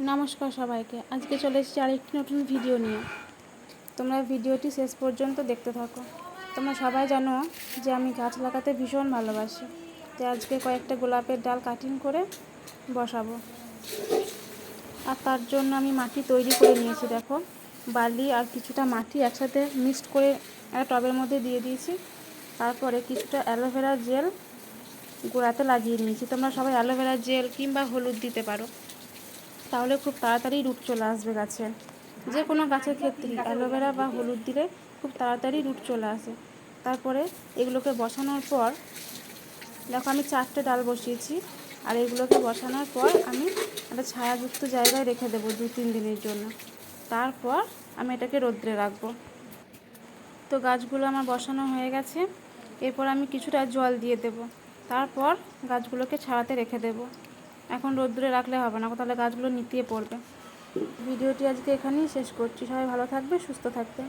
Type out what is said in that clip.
নমস্কার সবাইকে। আজকে চলে এসেছি আরেকটি নতুন ভিডিও নিয়ে। তোমরা ভিডিওটি শেষ পর্যন্ত দেখতে থাকো। তোমরা সবাই জানো যে আমি গাছ লাগাতে ভীষণ ভালোবাসি। তো আজকে কয়েকটা গোলাপের ডাল কাটিং করে বসাবো। আর তার জন্য আমি মাটি তৈরি করে নিয়েছি, দেখো। বালি আর কিছুটা মাটি একসাথে মিক্সড করে একটা টবের মধ্যে দিয়ে দিয়েছি। তারপরে কিছুটা অ্যালোভেরা জেল গোড়াতে লাগিয়ে নিয়েছি। তোমরা সবাই অ্যালোভেরা জেল কিংবা হলুদ দিতে পারো। তাহলে খুব তাড়াতাড়ি রুট চলে আসবে গাছে। যে কোনো গাছের ক্ষেত্রে অ্যালোভেরা বা হলুদ দিলে খুব তাড়াতাড়ি রুট চলে আসে। তারপরে এগুলোকে বসানোর পর, দেখো আমি চারটে ডাল বসিয়েছি, আর এগুলোকে বসানোর পর আমি একটা ছায়াযুক্ত জায়গায় রেখে দেবো দু তিন দিনের জন্য। তারপর আমি এটাকে রোদ্রে রাখব। তো গাছগুলো আমার বসানো হয়ে গেছে। এরপর আমি কিছুটা জল দিয়ে দেব। তারপর গাছগুলোকে ছাড়াতে রেখে দেব। এখন রোদ্দুরে রাখলে হবে না, তাহলে গাছগুলো নিতিয়ে পড়বে। ভিডিওটি আজকে এখানেই শেষ করছি। সবাই ভালো থাকবে, সুস্থ থাকবে।